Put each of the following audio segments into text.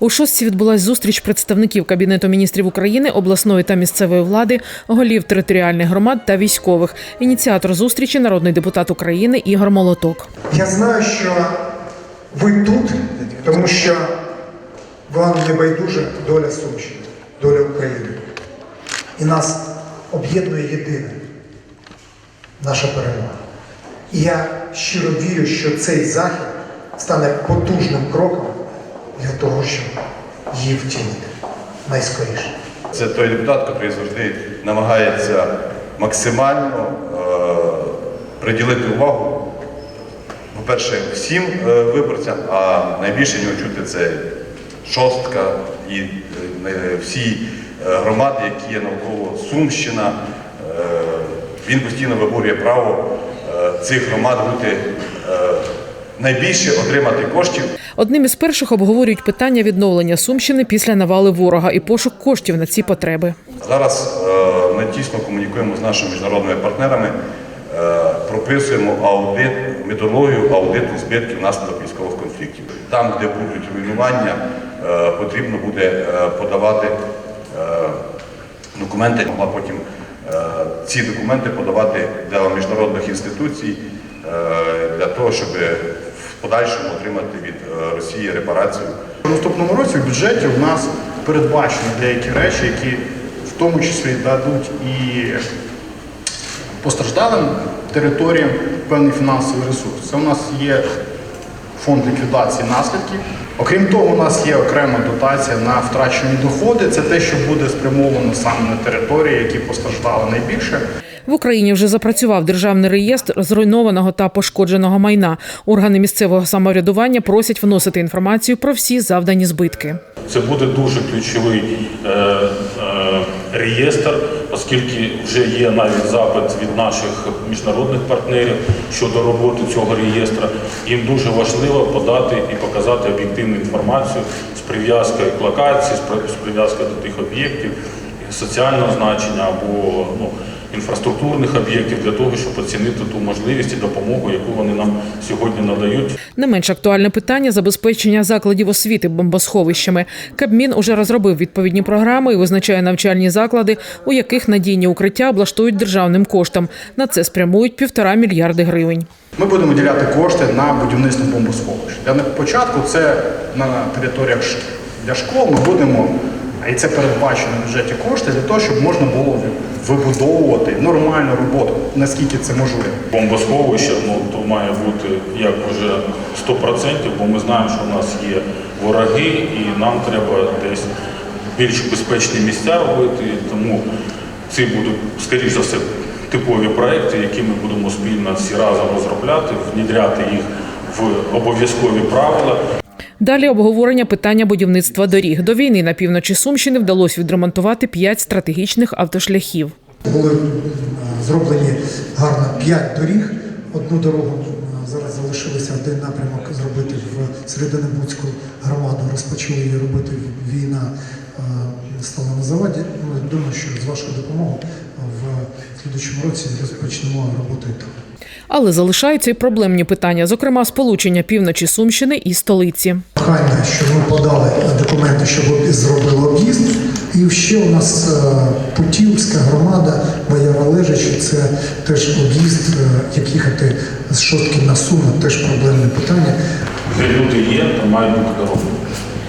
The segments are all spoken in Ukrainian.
У шостці відбулась зустріч представників Кабінету міністрів України, обласної та місцевої влади, голів територіальних громад та військових. Ініціатор зустрічі народний депутат України Ігор Молоток. Я знаю, що ви тут, тому що вам не байдуже доля Сумщини, доля України. І нас об'єднує єдине наша перемога. І я щиро вірю, що цей захід стане потужним кроком для того, щоб її втілити найскоріше. Це той депутат, який завжди намагається максимально е, приділити увагу, по-перше, всім е, виборцям, а найбільше нього чути це шостка і е, всі е, громади, які є навколо Сумщина. Е, він постійно виборює право е, цих громад бути е, найбільше отримати коштів Одним із перших обговорюють питання відновлення Сумщини після навали ворога і пошук коштів на ці потреби. Зараз е, ми тісно комунікуємо з нашими міжнародними партнерами, е, прописуємо аудит, методологію аудиту збитків внаслідок військових конфліктів. Там, де будуть руйнування, е, потрібно буде подавати документи, могла потім ці документи подавати для міжнародних інституцій для того, щоб в подальшому отримати від е, Росії репарацію. У наступному році в бюджеті у нас передбачені деякі речі, які в тому числі дадуть і постраждалим територіям певний фінансовий ресурс. Це у нас є фонд ліквідації наслідків. Окрім того, у нас є окрема дотація на втрачені доходи. Це те, що буде спрямовано саме на території, які постраждали найбільше. В Україні вже запрацював державний реєстр зруйнованого та пошкодженого майна. Органи місцевого самоврядування просять вносити інформацію про всі завдані збитки. Це буде дуже ключовий е, реєстр, оскільки вже є навіть запит від наших міжнародних партнерів щодо роботи цього реєстра. Їм дуже важливо подати і показати об'єктивну інформацію з прив'язкою к локації, з прив'язкою до тих об'єктів соціального значення або ну, інфраструктурних об'єктів для того, щоб оцінити ту можливість і допомогу, яку вони нам сьогодні надають. Не менш актуальне питання забезпечення закладів освіти бомбосховищами. Кабмін уже розробив відповідні програми і визначає навчальні заклади, у яких надійні укриття облаштують державним коштом. На це спрямують півтора мільярди гривень. Ми будемо виділяти кошти на будівництво бомбосховищ. Для початку це на територіях для школ ми будемо, і це передбачено в бюджеті кошти для того, щоб можна було вибудовувати нормальну роботу, наскільки це можливо. бомбосховище, ну то має бути як вже 100%, бо ми знаємо, що у нас є вороги, і нам треба десь більш безпечні місця робити. Тому ці будуть, скоріш за все, типові проекти, які ми будемо спільно всі разом розробляти, внідряти їх в обов'язкові правила. Далі обговорення питання будівництва доріг. До війни на півночі Сумщини вдалося відремонтувати п'ять стратегічних автошляхів. Були зроблені гарно п'ять доріг. Одну дорогу м, зараз залишилося один напрямок зробити в Серединобудську громаду. Розпочали її робити. Війна е, стала на заваді. Ну, Думаю, що з вашою допомогою в слідчому році розпочнемо там. Але залишаються й проблемні питання, зокрема сполучення півночі Сумщини і столиці. Прохання, щоб ми подали документи, щоб зробили об'їзд. І ще у нас е, Путівська громада, Бояра Лежичі, це теж об'їзд, е, як їхати з шостки на Суми, теж проблемне питання. Де люди є, то мають бути дороги.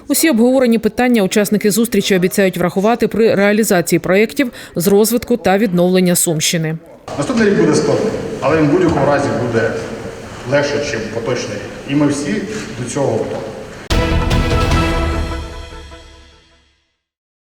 Усі обговорені питання учасники зустрічі обіцяють врахувати при реалізації проєктів з розвитку та відновлення Сумщини. Наступний рік буде складний, але він в будь-якому разі буде легше, ніж поточний рік. І ми всі до цього готові.